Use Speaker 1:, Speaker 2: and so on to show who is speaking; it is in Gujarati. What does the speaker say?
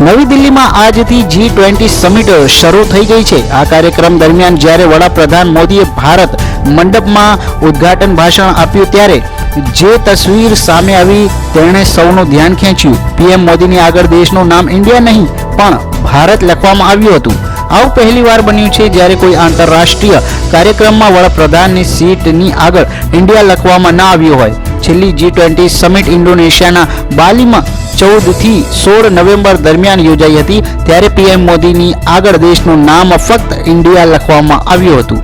Speaker 1: નવી દિલ્હીમાં આજથી જી ટ્વેન્ટી સમિટ શરૂ થઈ ગઈ છે. આ કાર્યક્રમ દરમિયાન જ્યારે વડાપ્રધાન મોદીએ ભારત મંડપમાં ઉદ્ઘાટન ભાષણ આપ્યું ત્યારે જે તસવીર સામે આવી તેણે સૌનું ધ્યાન ખેંચ્યું. પીએમ મોદીની આગળ દેશનું નામ ઇન્ડિયા નહીં, પણ ભારત લખવામાં આવ્યું હતું. આવું પહેલીવાર બન્યું છે જ્યારે કોઈ આંતરરાષ્ટ્રીય કાર્યક્રમમાં વડાપ્રધાનની સીટની આગળ ઇન્ડિયા લખવામાં ના આવ્યું હોય. છેલ્લી જી ટ્વેન્ટી સમિટ ઇન્ડોનેશિયાના બાલીમાં ચૌદથી સોળ નવેમ્બર દરમિયાન યોજાઈ હતી, ત્યારે પીએમ મોદીની આગળ દેશનું નામ ફક્ત ઇન્ડિયા લખવામાં આવ્યું હતું.